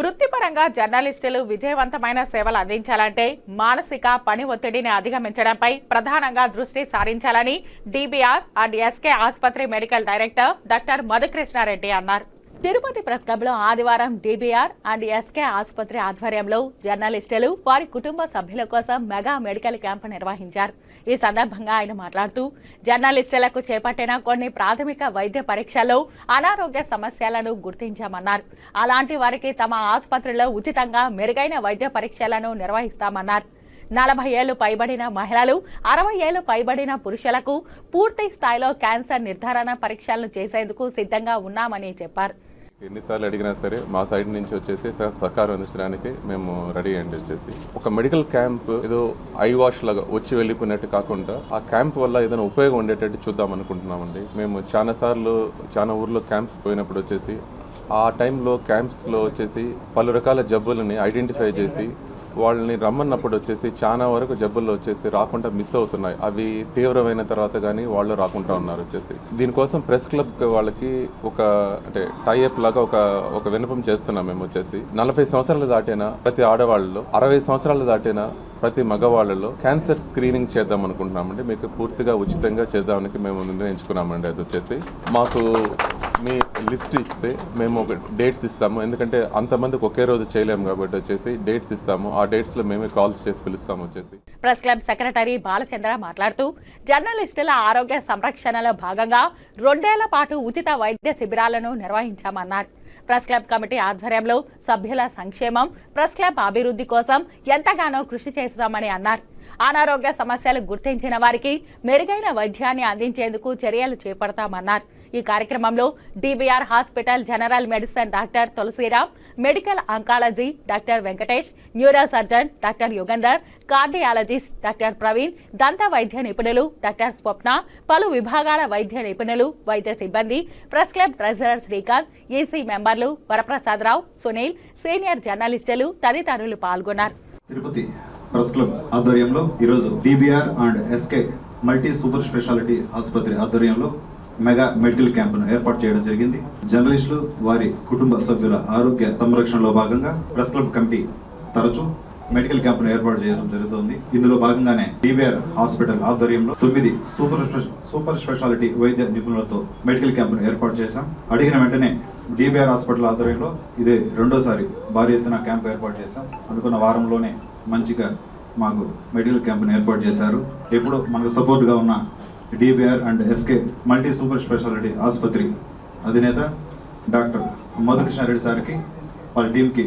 వృత్తిపరంగా జర్నలిస్టులు విజయవంతమైన సేవలు అందించాలంటే మానసిక పని ఒత్తిడిని అధిగమించడంపై ప్రధానంగా దృష్టి సారించాలని డిబిఆర్ అండ్ ఎస్కే ఆసుపత్రి మెడికల్ డైరెక్టర్ డాక్టర్ మధుకృష్ణారెడ్డి అన్నారు. తిరుపతి ప్రెస్ క్లబ్లో ఆదివారం డీబీఆర్ అండ్ ఎస్కే ఆసుపత్రి ఆధ్వర్యంలో జర్నలిస్టులు వారి కుటుంబ సభ్యుల కోసం మెగా మెడికల్ క్యాంపు నిర్వహించారు. ఈ సందర్భంగా ఆయన మాట్లాడుతూ జర్నలిస్టులకు చేపట్టిన కొన్ని ప్రాథమిక వైద్య పరీక్షల్లో అనారోగ్య సమస్యలను గుర్తించామన్నారు. అలాంటి వారికి తమ ఆసుపత్రిలో ఉచితంగా మెరుగైన వైద్య పరీక్షలను నిర్వహిస్తామన్నారు. నలభై ఏళ్ళు పైబడిన మహిళలు అరవై ఏళ్ళు పైబడిన పురుషులకు పూర్తి స్థాయిలో క్యాన్సర్ నిర్ధారణ పరీక్షలను చేసేందుకు సిద్ధంగా ఉన్నామని చెప్పారు. ఎన్నిసార్లు అడిగినా సరే మా సైడ్ నుంచి వచ్చేసి సహకారం అందించడానికి మేము రెడీ అండి వచ్చేసి. ఒక మెడికల్ క్యాంప్ ఏదో ఐ వాష్ లాగా వచ్చి వెళ్ళిపోయినట్టు కాకుండా ఆ క్యాంప్ వల్ల ఏదైనా ఉపయోగం ఉండేటట్టు చూద్దాం అనుకుంటున్నామండి. మేము చాలా సార్లు చాలా ఊర్లో క్యాంప్స్ పోయినప్పుడు వచ్చేసి ఆ టైంలో క్యాంప్స్లో వచ్చేసి పలు రకాల జబ్బులని ఐడెంటిఫై చేసి వాళ్ళని రమ్మన్నప్పుడు వచ్చేసి చాలా వరకు జబ్బుల్లో వచ్చేసి రాకుండా మిస్ అవుతున్నాయి. అవి తీవ్రమైన తర్వాత కానీ వాళ్ళు రాకుండా ఉన్నారు వచ్చేసి. దీనికోసం ప్రెస్ క్లబ్ వాళ్ళకి ఒక అంటే టైఅప్ లాగా ఒక ఒక విన్నపం చేస్తున్నాం మేము వచ్చేసి. నలభై సంవత్సరాలు దాటిన ప్రతి ఆడవాళ్ళలో అరవై సంవత్సరాలు దాటిన ప్రతి మగవాళ్ళలో క్యాన్సర్ స్క్రీనింగ్ చేద్దాం అనుకుంటున్నామండి. మీకు పూర్తిగా ఉచితంగా చేద్దామని మేము నిర్ణయించుకున్నామండి అది వచ్చేసి. మాకు మీ లిస్ట్ ఇస్తే మేము ఒక డేట్స్ ఇస్తాము. ఎందుకంటే అంతమందికి ఒకే రోజు చేయలేము కాబట్టి వచ్చేసి డేట్స్ ఇస్తాము. ఆ డేట్స్లో మేమే కాల్స్ చేసి పిలుస్తాము వచ్చేసి. ప్రెస్ క్లబ్ సెక్రటరీ బాలచంద్ర మాట్లాడుతూ జర్నలిస్టుల ఆరోగ్య సంరక్షణలో భాగంగా రెండేళ్ళ పాటు ఉచిత వైద్య శిబిరాలను నిర్వహించామన్నారు. ప్రెస్ క్లబ్ కమిటీ ఆధ్వర్యంలో సభ్యుల సంక్షేమం ప్రెస్ క్లబ్ అభివృద్ధి కోసం ఎంతగానో కృషి చేస్తామని అన్నారు. అనారోగ్య సమస్యలు గుర్తించిన వారికి మెరుగైన వైద్యాన్ని అందించేందుకు చర్యలు చేపడతామన్నారు. ఈ కార్యక్రమంలో DBR hospital general medicine doctor Tulasiram medical oncology doctor Venkatesh neuro surgeon doctor Yugandhar cardiologist doctor Praveen దంత వైద్య నిపుణులు డాక్టర్ స్వప్న పలు విభాగాల వైద్య నిపుణులు వైద్య సిబ్బంది press club treasurer Srikanth EC మెంబర్లు వరప్రసాదరావు సునీల్ సీనియర్ జర్నలిస్టులు తదితరులు పాల్గొన్నారు. తిరుపతి ప్రెస్ క్లబ్ ఆధ్వర్యంలో ఈరోజు DBR and SK multi super speciality ఆసుపత్రి ఆధ్వర్యంలో మెగా మెడికల్ క్యాంపును ఏర్పాటు చేయడం జరిగింది. జర్నలిస్టులు వారి కుటుంబ సభ్యుల ఆరోగ్య సంరక్షణలో భాగంగా ప్రెస్ క్లబ్ కమిటీ తరచూ మెడికల్ క్యాంపును ఏర్పాటు చేయడం జరుగుతుంది. ఇందులో భాగంగానే డిబిఆర్ హాస్పిటల్ ఆధ్వర్యంలో తొమ్మిది సూపర్ స్పెష- సూపర్ స్పెషాలిటీ వైద్య నిపుణులతో మెడికల్ క్యాంపును ఏర్పాటు చేశాం. అడిగిన వెంటనే డిబిఆర్ హాస్పిటల్ ఆధ్వర్యంలో ఇదే రెండోసారి భారీ ఎత్తున క్యాంప్ ఏర్పాటు చేశాం. అనుకున్న వారంలోనే మంచిగా మాకు మెడికల్ క్యాంప్ని ఏర్పాటు చేశారు. ఎప్పుడు మనకు సపోర్ట్గా ఉన్న DBR and SK multi super speciality ఆసుపత్రి అధినేత డాక్టర్ మధుకృష్ణారెడ్డి సార్కి వాళ్ళ టీంకి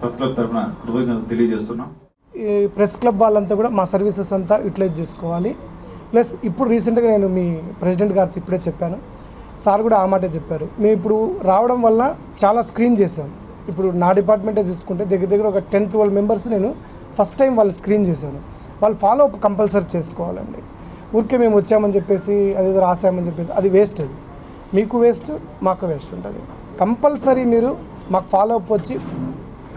ప్రెస్ క్లబ్ తరఫున కృతజ్ఞతలు తెలియజేస్తున్నాం. ఈ ప్రెస్ క్లబ్ వాళ్ళంతా కూడా మా సర్వీసెస్ అంతా యూటిలైజ్ చేసుకోవాలి. ప్లస్ ఇప్పుడు రీసెంట్గా నేను మీ ప్రెసిడెంట్ గారితో ఇప్పుడే చెప్పాను. సార్ కూడా ఆ మాటే చెప్పారు. మేము ఇప్పుడు రావడం వల్ల చాలా స్క్రీన్ చేశాం. ఇప్పుడు నా డిపార్ట్మెంటే తీసుకుంటే దగ్గర దగ్గర ఒక టెన్ ట్వెల్వ్ మెంబర్స్ నేను ఫస్ట్ టైం వాళ్ళు స్క్రీన్ చేశాను వాళ్ళు ఫాలో అప్ కంపల్సరీ చేసుకోవాలండి. ఊరికే మేము వచ్చామని చెప్పేసి అదేదో రాసామని చెప్పేసి అది వేస్ట్ అది. మీకు వేస్ట్ మాకు వేస్ట్ ఉంటుంది. కంపల్సరీ మీరు మాకు ఫాలో అప్ వచ్చి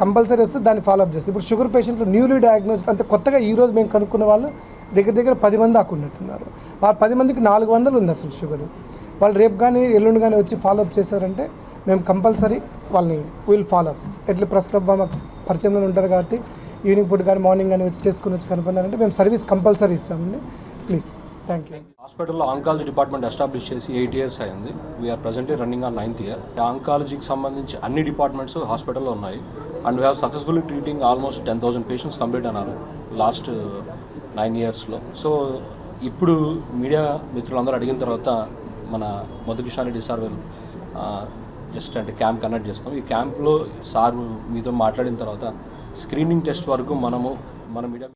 కంపల్సరీ వస్తే దాన్ని ఫాలో అప్ చేస్తారు. ఇప్పుడు షుగర్ పేషెంట్లు న్యూలీ డయాగ్నోస్ అంటే కొత్తగా ఈరోజు మేము కనుక్కున్న వాళ్ళు దగ్గర దగ్గర పది మంది ఆకున్నట్టున్నారు ఉన్నట్టున్నారు. పది మందికి నాలుగు వందలు ఉంది అసలు షుగర్ వాళ్ళు రేపు కానీ ఎల్లుండి కానీ వచ్చి ఫాలో అప్ చేశారంటే మేము కంపల్సరీ వాళ్ళని విల్ ఫాలో అప్ ఎట్లా ప్రెస్ క్లబ్ మాకు పరిచయంలో ఉంటారు కాబట్టి ఈవినింగ్ పూట కానీ మార్నింగ్ కానీ వచ్చి చేసుకుని వచ్చి కనుక్కున్నారంటే మేము సర్వీస్ కంపల్సరీ ఇస్తామండి. Please thank you. హాస్పిటల్లో ఆంకాలజీ డిపార్ట్మెంట్ ఎస్టాబ్లిష్ చేసి ఎయిట్ ఇయర్స్ అయింది. We're presently running on ninth year ఆంకాలజీకి సంబంధించి అన్ని డిపార్ట్మెంట్స్ హాస్పిటల్లో ఉన్నాయి. And we have successfully treating almost ten thousand patients complete అన్నారు లాస్ట్ నైన్ ఇయర్స్లో సో ఇప్పుడు మీడియా మిత్రులందరూ అడిగిన తర్వాత మన Madhukishan Reddy sir uh, just అంటే క్యాంప్ కండక్ట్ చేస్తాం ఈ క్యాంప్లో సార్ మీతో మాట్లాడిన తర్వాత స్క్రీనింగ్ టెస్ట్ వరకు మనము మన మీడియా